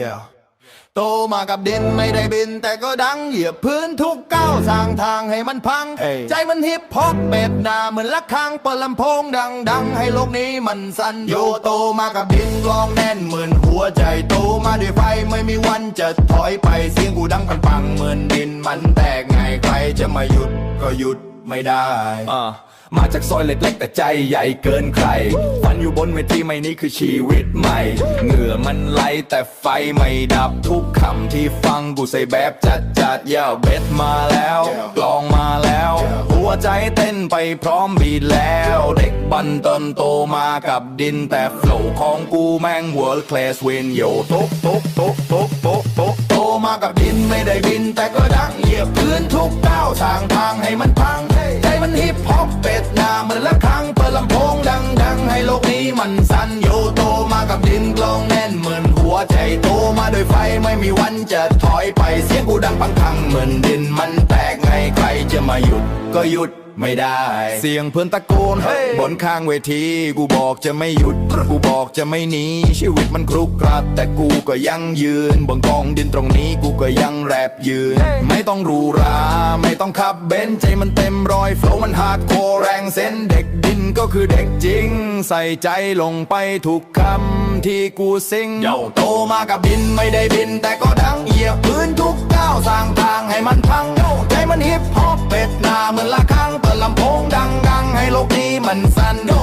Yeah โตมากับดินไม่ได้บิน แต่ก็ดังเหยียบพื้นทุกก้าวสร้างทางให้มันพังเอ้ยใจมันฮิปฮอปเป็ดหนาเหมือนละครังเปิดลำโพงดังดัง ให้โลกนี้มันสั่นโยโตมากับดินกลองแน่นเหมือนหัวใจโตมาด้วยไฟไม่มีวันจะถอยไปเสียงกูดังปังปังๆเหมือนดินมันแตกไงใครจะมาหยุดก็หยุดไม่ได้ อ่า มาจากซอยเล็กๆแต่ใจใหญ่เกินใคร ฝันอยู่บนเวทีไม่นี่คือชีวิตใหม่ เหงื่อมันไหลแต่ไฟไม่ดับทุกคำที่ฟังกูใส่แบบจัดจัดย่าเบ็ดมาแล้วกลองมาแล้ว หัวใจเต้นไปพร้อมบีดแล้ว เด็กบันเตินโตมากับดินแต่โฟล์ของกูแม่ง world class win โยโต๊ะโต๊ะโต๊ะโต๊ะโต๊ะโต๊ะโตมากับดินไม่ได้บินแต่ก็ดังเหยียบพื้นทุกก้าวสางทางให้มันพัง นาเหมือนละครังเปิดลำโพงดังดังให้โลกนี้มันสั่นโยโตมากับดินกลองแน่นเหมือนหัวใจโตมาด้วยไฟไม่มีวันจะถอยไปเสียงกูดังปังพังเหมือนดินมันแตกไงใครจะมาหยุดก็หยุดไม่ได้ เสียงเพื่อนตะโกนบนข้างเวที กูบอกจะไม่หยุด กูบอกจะไม่หนี ชีวิตมันครุกครัด แต่กูก็ยังยืนบนกองดินตรงนี้กูก็ยังแรปยืน ไม่ต้องหรูหรา ไม่ต้องขับเบนซ์ใจมันเต็มรอยโฟล์มันฮาร์ดโคร์แร งเส้นเด็กดินก็คือเด็กจริง ใส่ใจลงไปทุกคำที่กูซิงโยโตมากับดินไม่ได้บิน แต่ก็ดังเหยียบพื้นทุกก้าวสร้างทางให้มันพังโยใจมันฮิปฮอปเป็ดหนาเหมือนละครังเปิดลำโพงดังดังให้โลกนี้มันสั่นโย